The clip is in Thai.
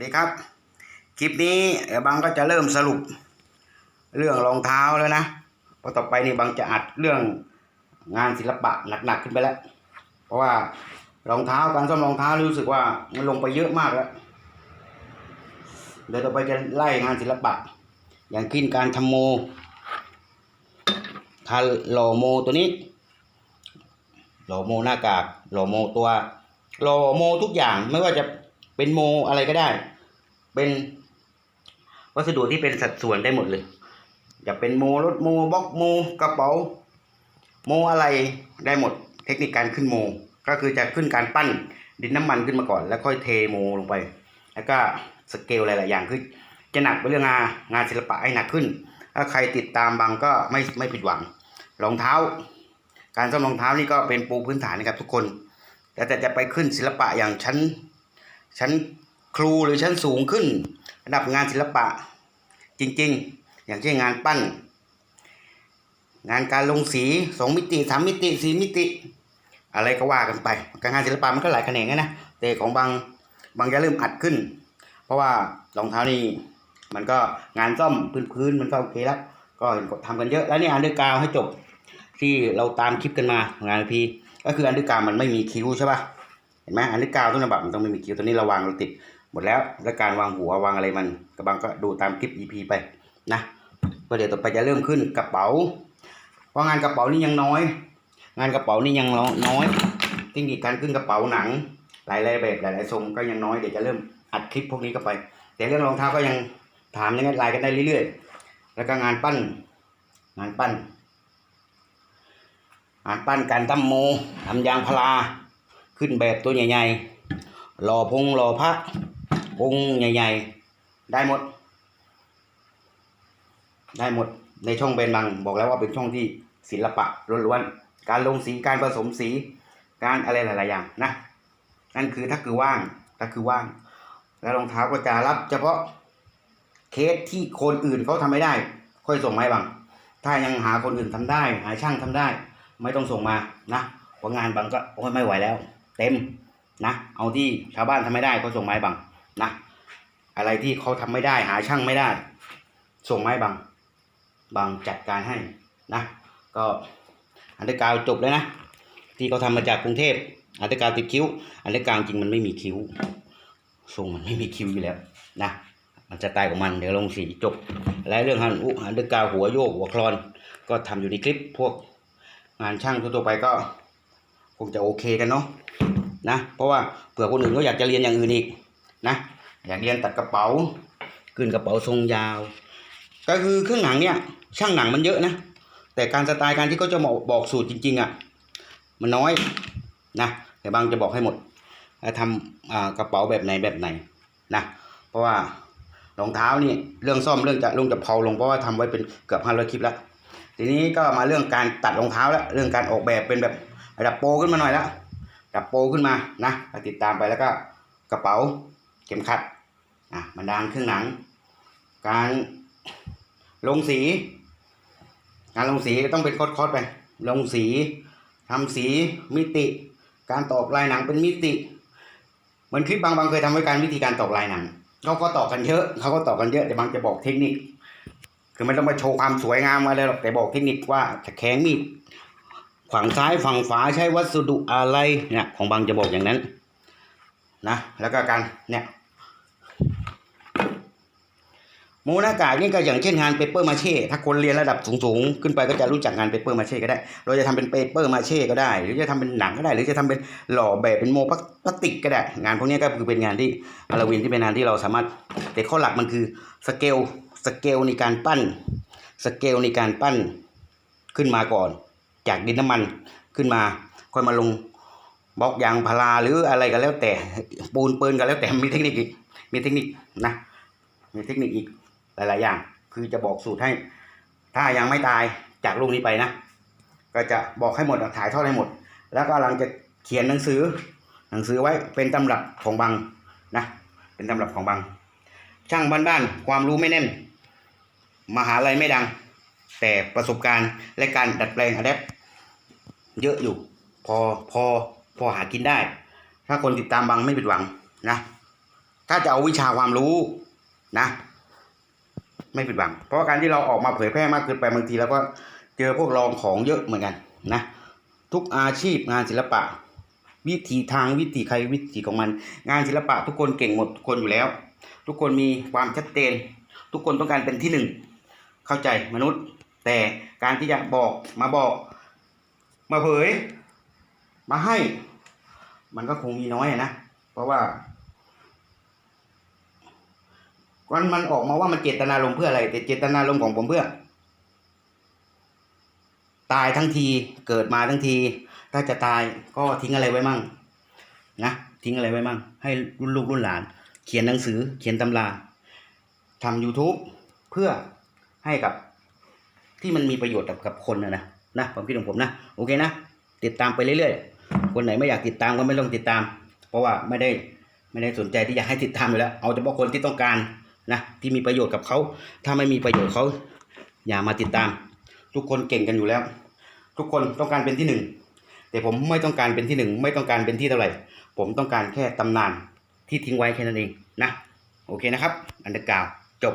สดีครับ คลิปนี้บังก็จะเริ่มสรุปเรื่องรองเท้าแล้วนะพราะต่อไปนี่บังจะอัดเรื่องงานศิลปะหนักๆขึ้นไปแล้ว เพราะว่ารองเท้าการซ่อมรองเท้ารู้สึกว่ามันลงไปเยอะมากแล้วเดี๋ยวต่อไปจะไล่งานศิลปะ อย่างขึ้นการทำโมคาหล่อโมตัวนี้ หล่อโมหน้ากากหล่อโมตัวหล่อโมทุกอย่างไม่ว่าจะเป็นโมอะไรก็ได้ เป็น วัสดุที่เป็นสัดส่วนได้หมดเลย จะเป็นโมรถโมบล็อกโมกระเป๋า โมอะไรได้หมด เทคนิคการขึ้นโม ก็คือจะขึ้นการปั้นดินน้ำมันขึ้นมาก่อน แล้วค่อยเทโมลงไป แล้วก็สเกลหลาย ๆ อย่างขึ้น จะหนักไปเรื่องงานงานศิลปะให้หนักขึ้น ถ้าใครติดตามบังก็ไม่ไม่ผิดหวังรองเท้า การซ่อมรองเท้านี่ก็เป็นปูพื้นฐานนะครับทุกคน แต่แต่จะไปขึ้นศิลปะอย่างชั้นชั้น รูหรือชั้นสูงขึ้น ระดับงานศิลปะ จริงๆ อย่างเช่นงานปั้น งานการลงสีสองมิติสามมิติสี่มิติ อะไรก็ว่ากันไป การงานศิลปะมันก็หลายแขนงนะแต่ของบางบางจะเริ่มอัดขึ้น เพราะว่ารองเท้านี่มันก็งานซ่อมพื้นๆมันก็โอเคแล้วก็เห็นทำกันเยอะแล้วนี่อันเดอร์กราวให้จบ ที่เราตามคลิปกันมางานพีก็คืออันเดอร์กราวมันไม่มีคิ้วใช่ปะเห็นไหมอันเดอร์กราวต้นฉบับมันต้องไม่มีคิ้วตัวนี้ราวางเราติด หมดแล้วแล้วการวางหัววางอะไรมันกระบังก็ดูตามคลิป EP ไปนะก็เดี๋ยวต่อไปจะเริ่มขึ้นกระเป๋าเพราะงานกระเป๋านี่ยังน้อย งานกระเป๋านี่ยังน้อยเทคนิคการขึ้นกระเป๋าหนัง หลายๆแบบหลายๆทรงก็ยังน้อยเดี๋ยวจะเริ่มอัดคลิปพวกนี้เข้าไป แต่เรื่องรองเท้าก็ยังถามยังไงไลน์กันได้เรื่อยๆ แล้วก็งานปั้น งานปั้น งานปั้นการตั้มโมทำยางพาราขึ้นแบบตัวใหญ่ๆหล่อพงหล่อพระ พงใหญ่ ๆ ได้หมด ได้หมดในช่องเบนบัง บอกแล้วว่าเป็นช่องที่ศิลปะล้วนๆการลงสีการผสมสี การอะไรหลายๆอย่างนะนั่นคือถ้าคือว่างถ้าคือว่าง แล้วรองเท้าก็จะรับ เฉพาะเคสที่คนอื่นเขาทำไม่ได้ ค่อยส่งมาให้บัง ถ้ายังหาคนอื่นทำได้ หาช่างทำได้ ไม่ต้องส่งมานะเพราะงานบังก็โอ้ยไม่ไหวแล้ว เต็มนะ เอาที่ชาวบ้านทำไม่ได้ก็ส่งมาให้บัง นะอะไรที่เขาทำไม่ได้หาช่างไม่ได้ ส่งไม้บังบังจัดการให้นะก็อันเดอร์กาวจบแล้วนะ ที่เขาทำมาจากกรุงเทพอันเดอร์กาวติดคิ้ว อันเดอร์กาวจริงมันไม่มีคิ้วทรงมันไม่มีคิ้วอยู่แล้วนะมันจะตายของมันเดี๋ยวลงสีจบ และเรื่องฮันอุอันเดอร์กาวหัวโยกหัวคลอน ก็ทำอยู่ในคลิปพวกงานช่างทั่วๆไปก็คงจะโอเคกันเนาะนะเพราะว่าเผื่อคนอื่นก็อยากจะเรียนอย่างอื่นอีก นะอยากเรียนตัดกระเป๋าขึ้นกระเป๋าทรงยาว ก็คือเครื่องหนังเนี่ย ช่างหนังมันเยอะนะ แต่การสไตล์การที่เขาจะบอกสูตรจริง ๆอะมันน้อยนะแต่บางจะบอกให้หมดทำกระเป๋าแบบไหนแบบไหนนะเพราะว่ารองเท้านี่เรื่องซ่อมเรื่องจะลงจะเผาลงเพราะว่าทำไว้เป็นเกือบห้าร้อยคลิปแล้วทีนี้ก็มาเรื่องการตัดรองเท้าแล้วเรื่องการออกแบบเป็นแบบระดับโปรขึ้นมาหน่อยแล้วระดับโปรขึ้นมานะติดตามไปแล้วก็กระเป๋า ข็มขัดอะบรรดาเครื่องหนัง การลงสี การลงสีต้องเป็นคอร์สๆไป ลงสีทำสีมิติ การตอกลายหนังเป็นมิติเหมือนคลิปบางบางเคยทำไว้การวิธีการตอกลายหนังเขาก็ตอกกันเยอะเขาก็ตอกกันเยอะแต่บางจะบอกเทคนิค คือไม่ต้องมาโชว์ความสวยงามอะไรหรอกแต่บอกเทคนิคว่าจะแข็งมีดฝั่งซ้ายฝั่งขวาใช้วัสดุอะไรเนี่ยของบางจะบอกอย่างนั้นนะแล้วก็การเนี่ย โมหน้ากากนี่ก็อย่างเช่นงานเปเปอร์มาเช่ถ้าคนเรียนระดับสูงๆ ขึ้นไปก็จะรู้จักงานเปเปอร์มาเช่ก็ได้ เราจะทำเป็นเปเปอร์มาเช่ก็ได้ หรือจะทำเป็นหนังก็ได้ หรือจะทำเป็นหล่อแบบเป็นโมพลาสติกก็ได้ งานพวกนี้ก็คือเป็นงานที่อาราวินที่เป็นงานที่เราสามารถแต่ข้อหลักมันคือสเกลสเกลในการปั้นสเกลในการปั้นขึ้นมาก่อน จากดินน้ำมันขึ้นมา ค่อยมาลงบล็อกยางพาราหรืออะไรก็แล้วแต่ปูนปืนก็แล้วแต่มีเทคนิคอีกมีเทคนิคนะมีเทคนิคอีก หลาย ๆ อย่าง คือจะบอกสูตรให้ ถ้ายังไม่ตายจากลูกนี้ไปนะ ก็จะบอกให้หมดถ่ายทอดให้หมด แล้วก็กำลังจะเขียนหนังสือ หนังสือไว้เป็นตำรับของบังนะ เป็นตำรับของบัง ช่างบ้านๆความรู้ไม่แน่น มหาลัยไม่ดัง แต่ประสบการณ์และการดัดแปลงอะแดปเยอะอยู่ พอพอพอหากินได้ ถ้าคนติดตามบังไม่ผิดหวังนะ ถ้าจะเอาวิชาความรู้นะ ไม่ผิดหวัง เพราะการที่เราออกมาเผยแพร่มากเกินไปบางทีเราก็เจอพวกลองของเยอะเหมือนกันนะทุกอาชีพงานศิลปะ วิถีทางวิถีใครวิถีของมัน งานศิลปะ ทุกคนเก่งหมดทุกคนอยู่แล้ว ทุกคนมีความชัดเจน ทุกคนต้องการเป็นที่หนึ่งเข้าใจมนุษย์ แต่การที่จะบอกมาบอก มาเผย มาให้ มันก็คงมีน้อยนะเพราะว่า มันมันออกมาว่ามันเจตนาลมเพื่ออะไร แต่เจตนาลมของผมเพื่อ ตายทั้งทีเกิดมาทั้งที ถ้าจะตายก็ทิ้งอะไรไว้มั่งนะทิ้งอะไรไว้มั่ง ให้รุ่นลูกรุ่นหลาน เขียนหนังสือ เขียนตำราทำ YouTube เพื่อให้กับที่มันมีประโยชน์กับกับคนนะนะนะความคิดของผมนะโอเคนะติดตามไปเรื่อยๆ คนไหนไม่อยากติดตามก็ไม่ต้องติดตาม เพราะว่าไม่ได้ไม่ได้สนใจที่อยากให้ติดตามอยู่แล้ว เอาเฉพาะคนที่ต้องการ นะที่มีประโยชน์กับเขา ถ้าไม่มีประโยชน์เขาอย่ามาติดตาม ทุกคนเก่งกันอยู่แล้ว ทุกคนต้องการเป็นที่หนึ่งแต่ผมไม่ต้องการเป็นที่หนึ่งไม่ต้องการเป็นที่เท่าไหร่ ผมต้องการแค่ตำนานที่ทิ้งไว้แค่นั้นเองนะโอเคนะครับ อันดับกล่าวจบ